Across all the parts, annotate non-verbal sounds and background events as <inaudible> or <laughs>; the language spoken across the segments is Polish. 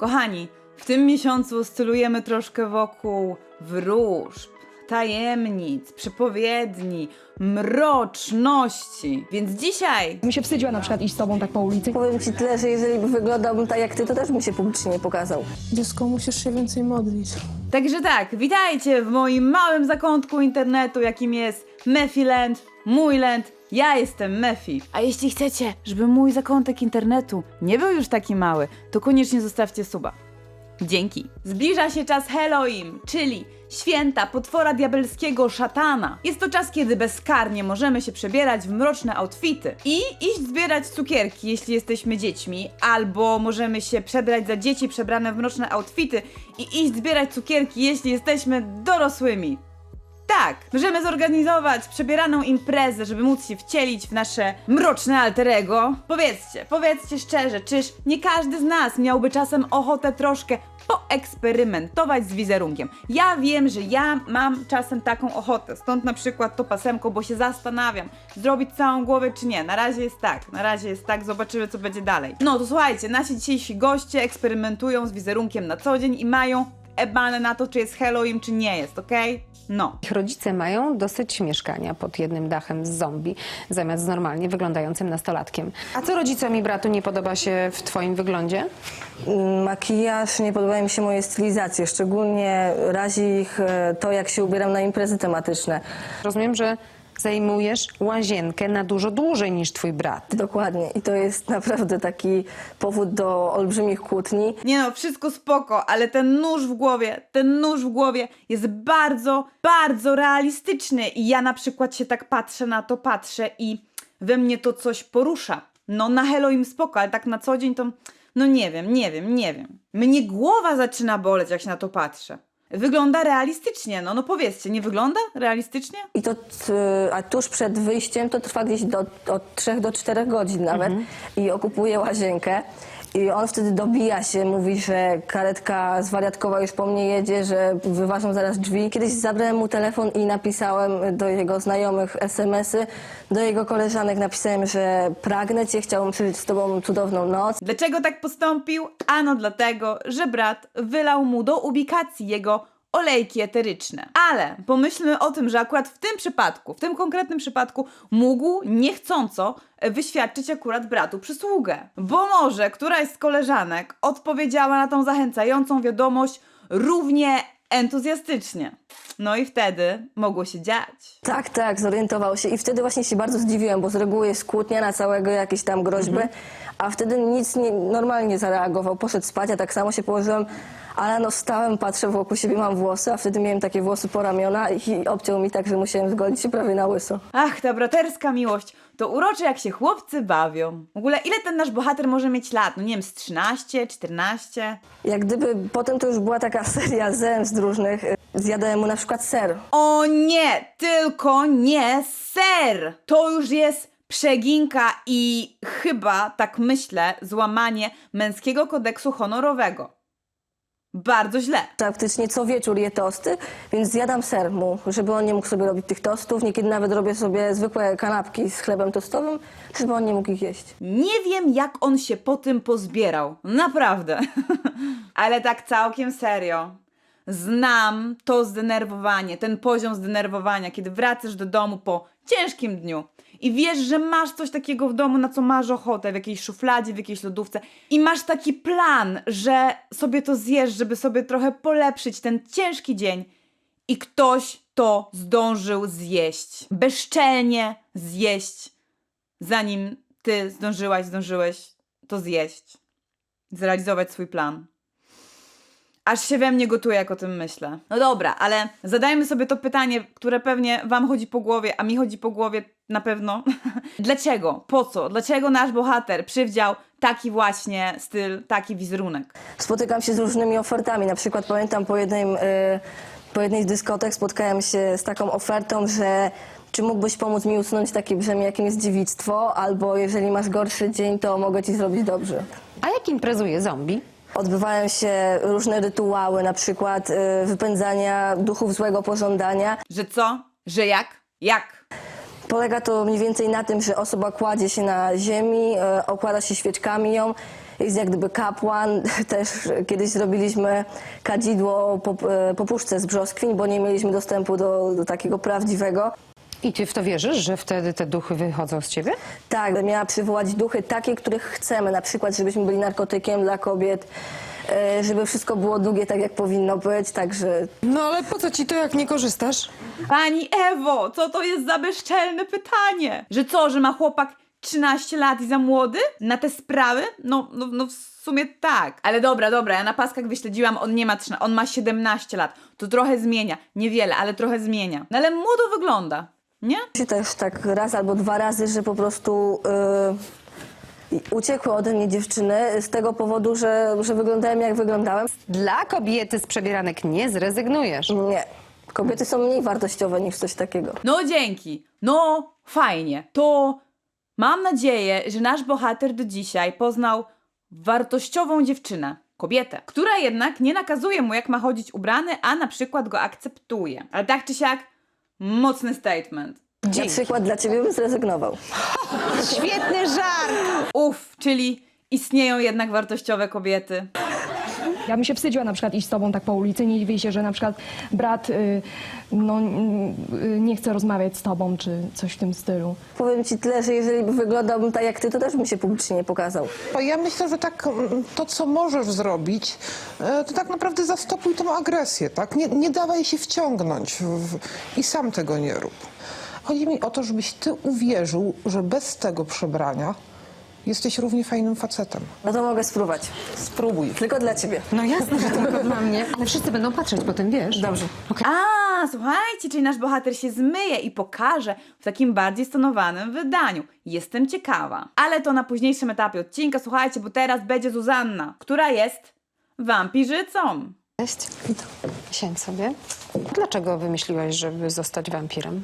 Kochani, w tym miesiącu oscylujemy troszkę wokół wróżb, tajemnic, przepowiedni, mroczności. Więc dzisiaj Mi się wstydziła na przykład iść z tobą tak po ulicy. Powiem ci tyle, że jeżeli by wyglądałbym tak jak ty, to też bym się publicznie nie pokazał. Dziecko, musisz się więcej modlić. Także tak, witajcie w moim małym zakątku internetu, jakim jest Mefiland, mój land. Ja jestem Mefi. A jeśli chcecie, żeby mój zakątek internetu nie był już taki mały, to koniecznie zostawcie suba. Dzięki. Zbliża się czas Halloween, czyli święta potwora diabelskiego szatana. Jest to czas, kiedy bezkarnie możemy się przebierać w mroczne outfity i iść zbierać cukierki, jeśli jesteśmy dziećmi, albo możemy się przebrać za dzieci przebrane w mroczne outfity i iść zbierać cukierki, jeśli jesteśmy dorosłymi. Tak, możemy zorganizować przebieraną imprezę, żeby móc się wcielić w nasze mroczne alterego. Powiedzcie, powiedzcie szczerze, czyż nie każdy z nas miałby czasem ochotę troszkę poeksperymentować z wizerunkiem? Ja wiem, że ja mam czasem taką ochotę, stąd na przykład to pasemko, bo się zastanawiam, zrobić całą głowę czy nie. Na razie jest tak, na razie jest tak, zobaczymy co będzie dalej. No to słuchajcie, nasi dzisiejsi goście eksperymentują z wizerunkiem na co dzień i mają ebane na to, czy jest Halloween, czy nie jest, okej? No. Ich rodzice mają dosyć mieszkania pod jednym dachem z zombie, zamiast z normalnie wyglądającym nastolatkiem. A co rodzicom i bratu nie podoba się w twoim wyglądzie? Makijaż, nie podobają mi się moje stylizacje, szczególnie razi ich e, to, jak się ubieram na imprezy tematyczne. Rozumiem, że zajmujesz łazienkę na dużo dłużej niż twój brat. Dokładnie. I to jest naprawdę taki powód do olbrzymich kłótni. Nie no, wszystko spoko, ale ten nóż w głowie, ten nóż w głowie jest bardzo, bardzo realistyczny i ja na przykład się tak patrzę na to, patrzę i we mnie to coś porusza. No na Halloween spoko, ale tak na co dzień to, no nie wiem, nie wiem, nie wiem. Mnie głowa zaczyna boleć, jak się na to patrzę. Wygląda realistycznie, no, no powiedzcie, nie wygląda realistycznie? I to, t- a tuż przed wyjściem to trwa gdzieś do, od 3 do 4 godzin nawet i okupuje łazienkę. I on wtedy dobija się, mówi, że karetka zwariatkowa już po mnie jedzie, że wyważą zaraz drzwi. Kiedyś zabrałem mu telefon i napisałem do jego znajomych SMS-y, do jego koleżanek napisałem, że pragnę cię, chciałbym przeżyć z tobą cudowną noc. Dlaczego tak postąpił? Ano dlatego, że brat wylał mu do ubikacji jego olejki eteryczne. Ale pomyślmy o tym, że akurat w tym przypadku, w tym konkretnym przypadku mógł niechcąco wyświadczyć akurat bratu przysługę. Bo może któraś z koleżanek odpowiedziała na tą zachęcającą wiadomość równie entuzjastycznie. No i wtedy mogło się dziać. Tak, tak, zorientował się i wtedy właśnie się bardzo zdziwiłem, bo z reguły jest kłótnia na całego, jakieś tam groźby, a wtedy nic nie, normalnie nie zareagował, poszedł spać, ja tak samo się położyłem, ale no wstałem, patrzę wokół siebie, mam włosy, a wtedy miałem takie włosy po ramiona i obciął mi tak, że musiałem zgodzić się prawie na łyso. Ach, ta braterska miłość. To urocze, jak się chłopcy bawią. W ogóle, ile ten nasz bohater może mieć lat? No nie wiem, z 13, 14? Jak gdyby potem to już była taka <laughs> seria zemst różnych, zjadałem mu na przykład ser. O nie, tylko nie ser! To już jest przeginka i chyba, tak myślę, złamanie męskiego kodeksu honorowego. Bardzo źle. Praktycznie co wieczór je tosty, więc zjadam ser mu, żeby on nie mógł sobie robić tych tostów. Niekiedy nawet robię sobie zwykłe kanapki z chlebem tostowym, żeby on nie mógł ich jeść. Nie wiem, jak on się po tym pozbierał. Naprawdę. <laughs> Ale tak całkiem serio. Znam to zdenerwowanie, ten poziom zdenerwowania, kiedy wracasz do domu po ciężkim dniu i wiesz, że masz coś takiego w domu, na co masz ochotę, w jakiejś szufladzie, w jakiejś lodówce i masz taki plan, że sobie to zjesz, żeby sobie trochę polepszyć ten ciężki dzień i ktoś to zdążył zjeść. Bezczelnie zjeść zanim ty zdążyłaś, zdążyłeś to zjeść, zrealizować swój plan. Aż się we mnie gotuje, jak o tym myślę. No dobra, ale zadajmy sobie to pytanie, które pewnie Wam chodzi po głowie, a mi chodzi po głowie na pewno. <laughs> Dlaczego? Po co? Dlaczego nasz bohater przywdział taki właśnie styl, taki wizerunek? Spotykam się z różnymi ofertami. Na przykład pamiętam po jednej, y, po jednej z dyskotek spotkałem się z taką ofertą, że czy mógłbyś pomóc mi usunąć takie brzemię, jakim jest dziewictwo, albo jeżeli masz gorszy dzień, to mogę ci zrobić dobrze. A jak imprezuje zombie? Odbywają się różne rytuały, na przykład y, wypędzania duchów złego pożądania. Że co? Że jak? Jak? Polega to mniej więcej na tym, że osoba kładzie się na ziemi, e, okłada się świeczkami ją jest jak gdyby kapłan. <laughs> Też kiedyś zrobiliśmy kadzidło po, e, po puszce z brzoskwiń, bo nie mieliśmy dostępu do, do takiego prawdziwego. I ty w to wierzysz, że wtedy te duchy wychodzą z ciebie? Tak, miała przywołać duchy takie, których chcemy. Na przykład, żebyśmy byli narkotykiem dla kobiet, e, żeby wszystko było długie tak, jak powinno być. Także No ale po co ci to, jak nie korzystasz? Pani Ewo, co to jest za bezczelne pytanie? Że co, że ma chłopak 13 lat i za młody? Na te sprawy? No, no, no w sumie tak. Ale dobra, dobra, ja na paskach wyśledziłam, on nie ma 13, on ma 17 lat. To trochę zmienia. Niewiele, ale trochę zmienia. No ale młodo wygląda, nie? się też tak raz albo dwa razy, że po prostu e, uciekły ode mnie dziewczyny z tego powodu, że, że wyglądałem jak wyglądałem. Dla kobiety z przebieranek nie zrezygnujesz. Nie. Kobiety są mniej wartościowe niż coś takiego. No dzięki. No fajnie. To mam nadzieję, że nasz bohater do dzisiaj poznał wartościową dziewczynę. Kobietę, która jednak nie nakazuje mu, jak ma chodzić ubrany, a na przykład go akceptuje. Ale tak czy siak, mocny statement. Na przykład dla ciebie bym zrezygnował. <laughs> Świetny żart! Uff, czyli istnieją jednak wartościowe kobiety. Ja bym się wstydziła na przykład iść z tobą tak po ulicy, nie dziwię się, że na przykład brat y, no, y, nie chce rozmawiać z tobą, czy coś w tym stylu. Powiem ci tyle, że jeżeli by wyglądałbym tak jak ty, to też bym się publicznie nie pokazał. Ja myślę, że tak mm, to, co możesz zrobić, e, to tak naprawdę zastopuj tą agresję, tak? Nie, nie dawaj się wciągnąć w, w, i sam tego nie rób. Chodzi mi o to, żebyś ty uwierzył, że bez tego przebrania jesteś równie fajnym facetem. No to mogę spróbować. Spróbuj. Tylko dla ciebie. No jasne, że tylko dla mnie. Ale wszyscy będą patrzeć potem, wiesz? Dobrze. A, słuchajcie, czyli nasz bohater się zmyje i pokaże w takim bardziej stonowanym wydaniu. Jestem ciekawa. Ale to na późniejszym etapie odcinka, słuchajcie, bo teraz będzie Zuzanna, która jest wampirzycą. Cześć. Siedź sobie. Dlaczego wymyśliłaś, żeby zostać wampirem?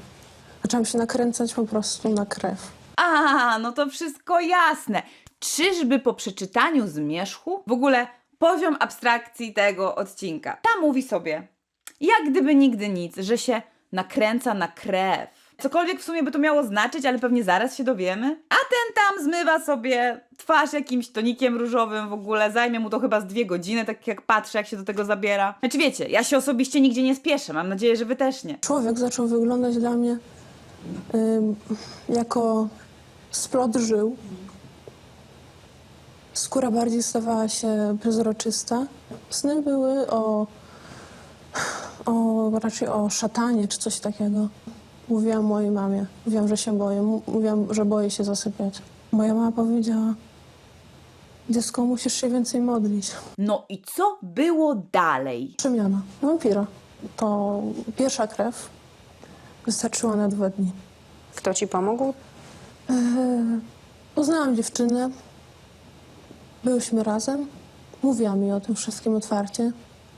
Zaczęłam się nakręcać po prostu na krew. A, no to wszystko jasne. Czyżby po przeczytaniu zmierzchu w ogóle poziom abstrakcji tego odcinka? Ta mówi sobie, jak gdyby nigdy nic, że się nakręca na krew. Cokolwiek w sumie by to miało znaczyć, ale pewnie zaraz się dowiemy. A ten tam zmywa sobie twarz jakimś tonikiem różowym w ogóle. Zajmie mu to chyba z dwie godziny, tak jak patrzę, jak się do tego zabiera. Znaczy wiecie, ja się osobiście nigdzie nie spieszę. Mam nadzieję, że wy też nie. Człowiek zaczął wyglądać dla mnie jako splot żył. Skóra bardziej stawała się przezroczysta. Sny były o, o raczej o szatanie czy coś takiego. Mówiłam mojej mamie. Mówiłam, że się boję. Mówiłam, że boję się zasypiać. Moja mama powiedziała, dziecko, musisz się więcej modlić. No i co było dalej? Przemiana. Wampira. To pierwsza krew wystarczyła na dwa dni. Kto ci pomógł? Poznałam dziewczynę. Byłyśmy razem. Mówiła mi o tym wszystkim otwarcie.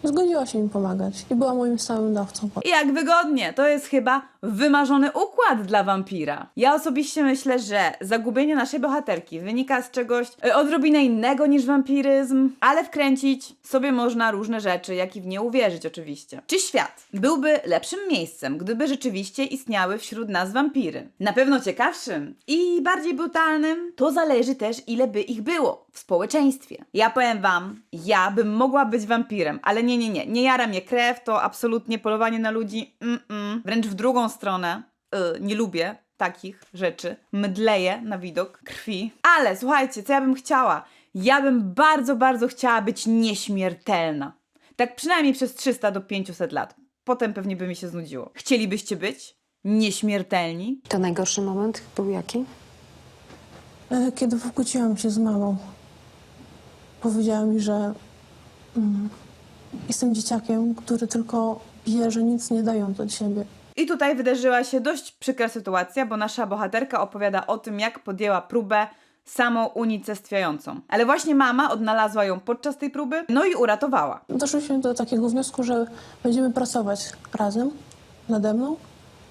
Zgodziła się mi pomagać i była moim stałym dawcą. Jak wygodnie, to jest chyba wymarzony układ dla wampira. Ja osobiście myślę, że zagubienie naszej bohaterki wynika z czegoś e, odrobinę innego niż wampiryzm, ale wkręcić sobie można różne rzeczy, jak i w nie uwierzyć oczywiście. Czy świat byłby lepszym miejscem, gdyby rzeczywiście istniały wśród nas wampiry? Na pewno ciekawszym i bardziej brutalnym, to zależy też ile by ich było w społeczeństwie. Ja powiem wam, ja bym mogła być wampirem, ale nie, nie, nie, nie jara mnie krew, to absolutnie polowanie na ludzi, mm-mm. wręcz w drugą stronę, y, nie lubię takich rzeczy, mdleję na widok krwi. Ale słuchajcie, co ja bym chciała? Ja bym bardzo, bardzo chciała być nieśmiertelna. Tak przynajmniej przez 300 do 500 lat. Potem pewnie by mi się znudziło. Chcielibyście być nieśmiertelni? To najgorszy moment był jaki? E, Kiedy pokłóciłam się z mamą, powiedziała mi, że mm, jestem dzieciakiem, który tylko bierze, nic nie dając od siebie. I tutaj wydarzyła się dość przykra sytuacja, bo nasza bohaterka opowiada o tym, jak podjęła próbę samą unicestwiającą. Ale właśnie mama odnalazła ją podczas tej próby, no i uratowała. Doszliśmy do takiego wniosku, że będziemy pracować razem nade mną,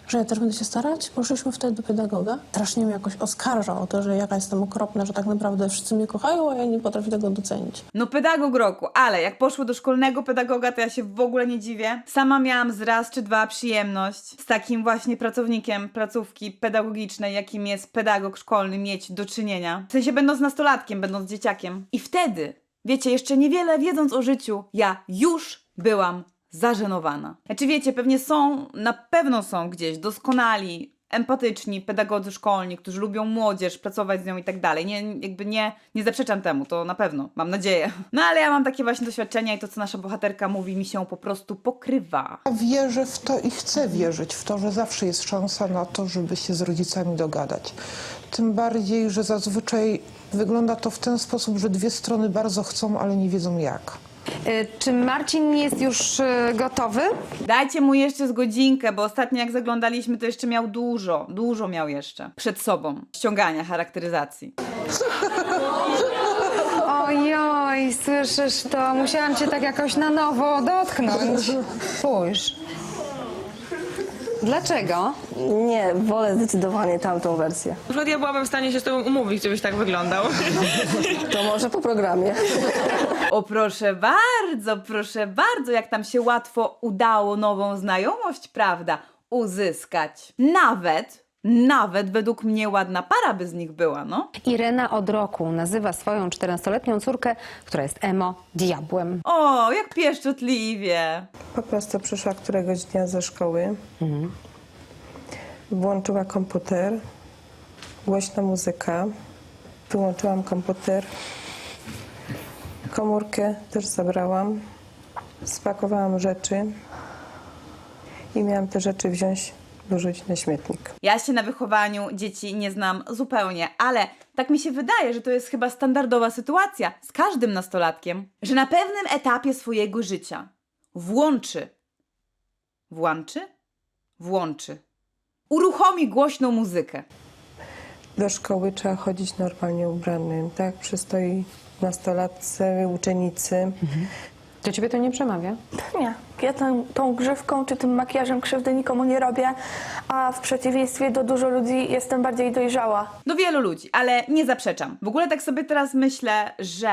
że ja też będę się starać. Poszliśmy wtedy do pedagoga. Strasznie mnie jakoś oskarżał o to, że jaka jestem okropna, że tak naprawdę wszyscy mnie kochają, a ja nie potrafię tego docenić. No pedagog roku, ale jak poszły do szkolnego pedagoga, to ja się w ogóle nie dziwię. Sama miałam z raz czy dwa przyjemność z takim właśnie pracownikiem placówki pedagogicznej, jakim jest pedagog szkolny, mieć do czynienia. W sensie będąc nastolatkiem, będąc dzieciakiem. I wtedy, wiecie, jeszcze niewiele wiedząc o życiu, ja już byłam zażenowana. Znaczy wiecie, pewnie są, na pewno są gdzieś doskonali, empatyczni pedagodzy szkolni, którzy lubią młodzież, pracować z nią i tak dalej. Nie, jakby nie, nie zaprzeczam temu, to na pewno, mam nadzieję. No ale ja mam takie właśnie doświadczenia i to, co nasza bohaterka mówi, mi się po prostu pokrywa. Wierzę w to i chcę wierzyć w to, że zawsze jest szansa na to, żeby się z rodzicami dogadać. Tym bardziej, że zazwyczaj wygląda to w ten sposób, że dwie strony bardzo chcą, ale nie wiedzą jak. Y, Czy Marcin jest już y, gotowy? Dajcie mu jeszcze z godzinkę, bo ostatnio jak zaglądaliśmy, to jeszcze miał dużo, dużo miał jeszcze przed sobą ściągania charakteryzacji. <laughs> Ojoj, słyszysz to? Musiałam cię tak jakoś na nowo dotknąć. Spójrz. Dlaczego? Nie, wolę zdecydowanie tamtą wersję. Na przykład ja byłabym w stanie się z tobą umówić, żebyś tak wyglądał. To może po programie. <laughs> O proszę bardzo, proszę bardzo, jak tam się łatwo udało nową znajomość, prawda, uzyskać. Nawet, nawet według mnie ładna para by z nich była, no. Irena od roku nazywa swoją 14-letnią córkę, która jest emo, diabłem. O, jak pieszczotliwie. Po prostu przyszła któregoś dnia ze szkoły, włączyła komputer, głośna muzyka, wyłączyłam komputer, komórkę też zabrałam, spakowałam rzeczy i miałam te rzeczy wziąć, wyrzucić na śmietnik. Ja się na wychowaniu dzieci nie znam zupełnie, ale tak mi się wydaje, że to jest chyba standardowa sytuacja z każdym nastolatkiem, że na pewnym etapie swojego życia włączy, włączy, włączy, uruchomi głośną muzykę. Do szkoły trzeba chodzić normalnie ubranym, tak? Przystoi nastolatce, uczennicy. Do ciebie to nie przemawia? Nie. Ja tą, tą grzywką czy tym makijażem krzywdy nikomu nie robię, a w przeciwieństwie do dużo ludzi jestem bardziej dojrzała. Do wielu ludzi, ale nie zaprzeczam. W ogóle tak sobie teraz myślę, że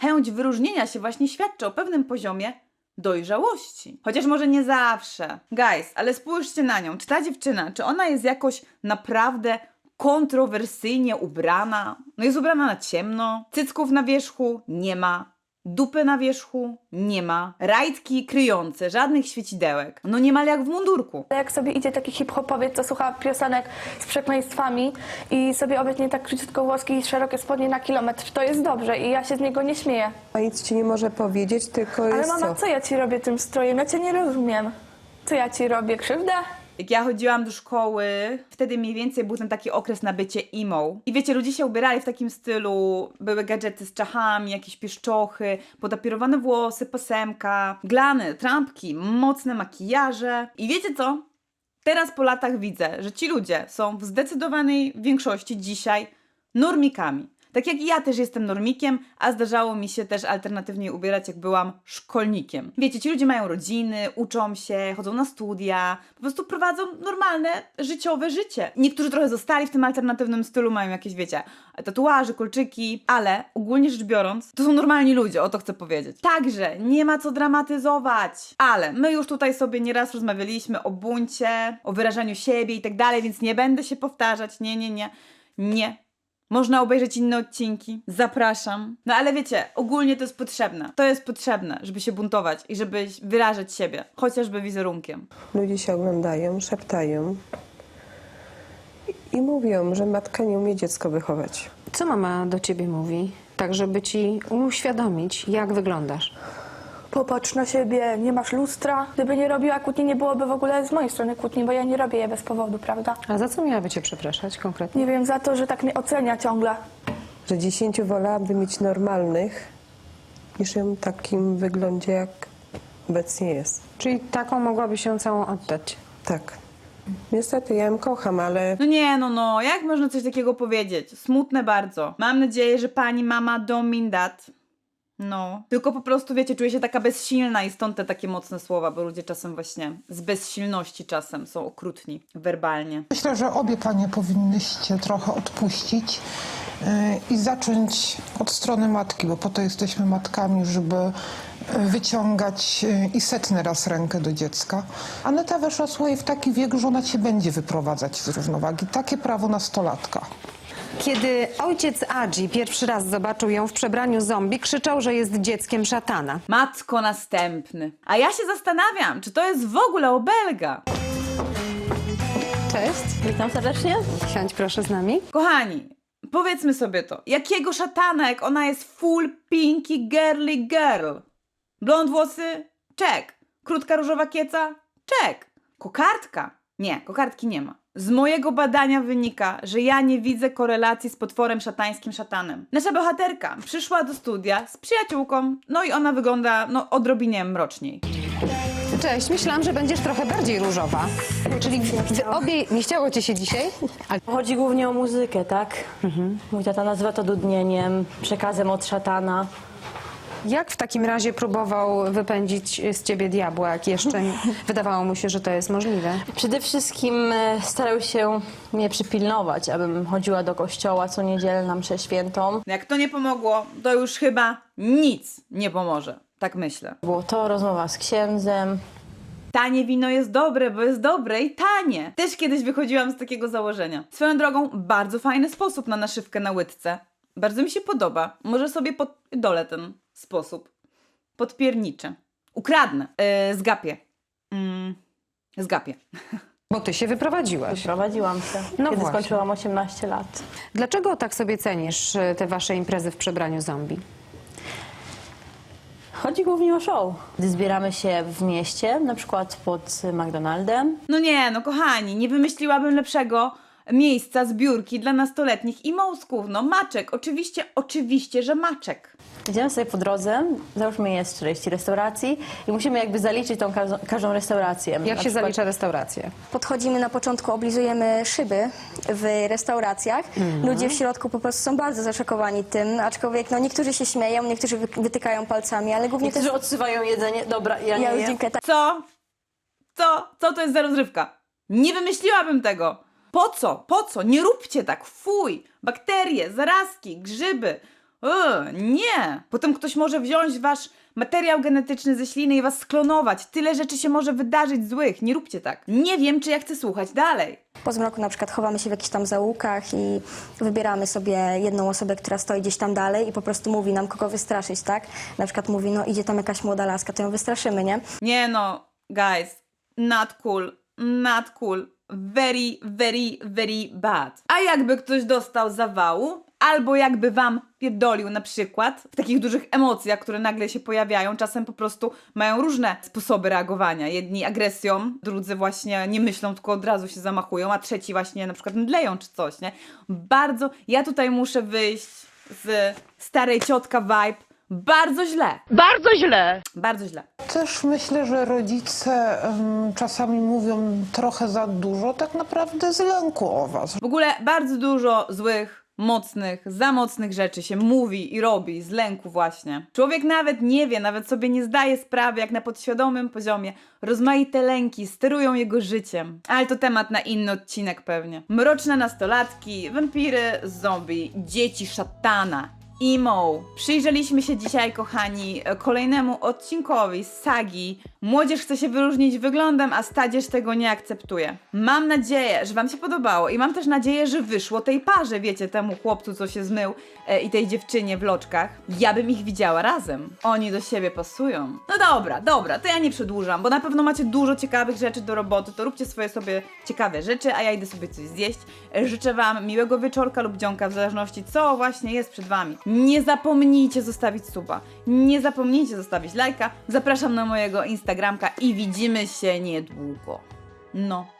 chęć wyróżnienia się właśnie świadczy o pewnym poziomie dojrzałości. Chociaż może nie zawsze. Guys, ale spójrzcie na nią. Czy ta dziewczyna, czy ona jest jakoś naprawdę kontrowersyjnie ubrana? No jest ubrana na ciemno, cycków na wierzchu nie ma. Dupy na wierzchu nie ma. Rajtki kryjące, żadnych świecidełek. No niemal jak w mundurku. Jak sobie idzie taki hip-hopowiec, co słucha piosenek z przekleństwami i sobie obecnie tak króciutko włoski i szerokie spodnie na kilometr, to jest dobrze i ja się z niego nie śmieję. A nic ci nie może powiedzieć, tylko Ale jest mama, co? co ja ci robię tym strojem? Ja cię nie rozumiem. Co ja ci robię? Krzywdę? Jak ja chodziłam do szkoły, wtedy mniej więcej był ten taki okres na bycie. I wiecie, ludzie się ubierali w takim stylu, były gadżety z czachami, jakieś pieszczochy, podapierowane włosy, pasemka, glany, trampki, mocne makijaże. I wiecie co? Teraz po latach widzę, że ci ludzie są w zdecydowanej większości dzisiaj normikami. Tak jak ja też jestem normikiem, a zdarzało mi się też alternatywnie ubierać, jak byłam szkolnikiem. Wiecie, ci ludzie mają rodziny, uczą się, chodzą na studia, po prostu prowadzą normalne, życiowe życie. Niektórzy trochę zostali w tym alternatywnym stylu, mają jakieś, wiecie, tatuaże, kolczyki, ale ogólnie rzecz biorąc, to są normalni ludzie, o to chcę powiedzieć. Także nie ma co dramatyzować, ale my już tutaj sobie nieraz rozmawialiśmy o buncie, o wyrażaniu siebie i tak dalej, więc nie będę się powtarzać. Nie, nie, nie. Nie. Można obejrzeć inne odcinki. Zapraszam. No ale wiecie, ogólnie to jest potrzebne. To jest potrzebne, żeby się buntować i żeby wyrażać siebie, chociażby wizerunkiem. Ludzie się oglądają, szeptają i mówią, że matka nie umie dziecko wychować. Co mama do ciebie mówi? Tak, żeby ci uświadomić, jak wyglądasz. Popatrz na siebie, nie masz lustra. Gdyby nie robiła kłótni, nie byłoby w ogóle z mojej strony kłótni, bo ja nie robię je bez powodu, prawda? A za co miałaby cię przepraszać konkretnie? Nie wiem, za to, że tak mnie ocenia ciągle. Że dziesięciu wolałaby mieć normalnych, niż ją w takim wyglądzie, jak obecnie jest. Czyli taką mogłaby się całą oddać. Tak. Niestety, ja ją kocham, ale No nie, no, no, jak można coś takiego powiedzieć? Smutne bardzo. Mam nadzieję, że pani mama don't mean that. No, tylko po prostu, wiecie, czuję się taka bezsilna i stąd te takie mocne słowa, bo ludzie czasem właśnie z bezsilności czasem są okrutni werbalnie. Myślę, że obie panie powinnyście trochę odpuścić yy, i zacząć od strony matki, bo po to jesteśmy matkami, żeby yy, wyciągać yy, i setny raz rękę do dziecka. Aneta weszła słuchaj w taki wiek, że ona cię będzie wyprowadzać z równowagi. Takie prawo nastolatka. Kiedy ojciec Adzi pierwszy raz zobaczył ją w przebraniu zombie, krzyczał, że jest dzieckiem szatana. Matko następny. A ja się zastanawiam, czy to jest w ogóle obelga. Cześć. Witam serdecznie. Siądź proszę z nami. Kochani, powiedzmy sobie to. Jakiego szatana, jak ona jest full pinky girly girl? Blond włosy? Czek. Krótka różowa kieca? Czek. Kokardka? Nie, kokardki nie ma. Z mojego badania wynika, że ja nie widzę korelacji z potworem szatańskim szatanem. Nasza bohaterka przyszła do studia z przyjaciółką, no i ona wygląda, no, odrobinie mroczniej. Cześć, myślałam, że będziesz trochę bardziej różowa. Czyli wy obie... Nie chciało ci się dzisiaj? Ale Chodzi głównie o muzykę, tak? Mój tata nazywa to dudnieniem, przekazem od szatana. Jak w takim razie próbował wypędzić z ciebie diabła, jak jeszcze <laughs> wydawało mu się, że to jest możliwe? Przede wszystkim e, starał się mnie przypilnować, abym chodziła do kościoła co niedzielę na mszę świętą. Jak to nie pomogło, to już chyba nic nie pomoże. Tak myślę. Było to rozmowa z księdzem. Tanie wino jest dobre, bo jest dobre i tanie. Też kiedyś wychodziłam z takiego założenia. Swoją drogą, bardzo fajny sposób na naszywkę na łydce. Bardzo mi się podoba. Może sobie podolę ten sposób. Podpierniczę. Ukradnę. Yy, zgapię. Mm, zgapię. Bo ty się wyprowadziłaś. Prowadziłam się, No kiedy właśnie. skończyłam 18 lat. Dlaczego tak sobie cenisz y, te wasze imprezy w przebraniu zombie? Chodzi głównie o show. Gdy zbieramy się w mieście, na przykład pod McDonaldem, No nie, no kochani, nie wymyśliłabym lepszego miejsca zbiórki dla nastoletnich i mąsków. No maczek, oczywiście, oczywiście, że maczek. Idziemy sobie po drodze, załóżmy jest 40 restauracji i musimy jakby zaliczyć tą każdą, każdą restaurację. Jak się przykład zalicza restaurację? Podchodzimy na początku, oblizujemy szyby w restauracjach. Ludzie w środku po prostu są bardzo zaszokowani tym, aczkolwiek no, niektórzy się śmieją, niektórzy wy- wytykają palcami, ale głównie Niektórzy też... odsyłają jedzenie. Dobra, ja Ja nie jem. Tak. Co? Co? Co to jest za rozrywka? Nie wymyśliłabym tego. Po co? Po co? Nie róbcie tak. Fuj. Bakterie, zarazki, grzyby. Ugh, nie. Potem ktoś może wziąć wasz materiał genetyczny ze śliny i was sklonować. Tyle rzeczy się może wydarzyć złych. Nie róbcie tak. Nie wiem, czy ja chcę słuchać dalej. Po zmroku na przykład chowamy się w jakichś tam zaułkach i wybieramy sobie jedną osobę, która stoi gdzieś tam dalej i po prostu mówi nam, kogo wystraszyć, tak? Na przykład mówi, no idzie tam jakaś młoda laska, to ją wystraszymy, nie? Nie no, guys, not cool, not cool, very, very, very bad. A jakby ktoś dostał zawału, albo jakby wam pierdolił na przykład w takich dużych emocjach, które nagle się pojawiają, czasem po prostu mają różne sposoby reagowania. Jedni agresją, drudzy właśnie nie myślą, tylko od razu się zamachują, a trzeci właśnie na przykład mdleją czy coś, nie? Bardzo, ja tutaj muszę wyjść z starej ciotka vibe, bardzo źle. Bardzo źle. Bardzo źle. Też myślę, że rodzice em, czasami mówią trochę za dużo, tak naprawdę z lęku o was. W ogóle bardzo dużo złych, mocnych, za mocnych rzeczy się mówi i robi z lęku właśnie. Człowiek nawet nie wie, nawet sobie nie zdaje sprawy, jak na podświadomym poziomie rozmaite lęki sterują jego życiem. Ale to temat na inny odcinek pewnie. Mroczne nastolatki, wampiry, zombie, dzieci szatana, Emo. Przyjrzeliśmy się dzisiaj, kochani, kolejnemu odcinkowi z sagi. Młodzież chce się wyróżnić wyglądem, a stadzież tego nie akceptuje. Mam nadzieję, że Wam się podobało i mam też nadzieję, że wyszło tej parze, wiecie, temu chłopcu, co się zmył e, i tej dziewczynie w loczkach. Ja bym ich widziała razem. Oni do siebie pasują. No dobra, dobra, to ja nie przedłużam, bo na pewno macie dużo ciekawych rzeczy do roboty, to róbcie swoje sobie ciekawe rzeczy, a ja idę sobie coś zjeść. E, Życzę Wam miłego wieczorka lub dzionka, w zależności co właśnie jest przed Wami. Nie zapomnijcie zostawić suba, nie zapomnijcie zostawić lajka. Zapraszam na mojego Instagramka i widzimy się niedługo. No.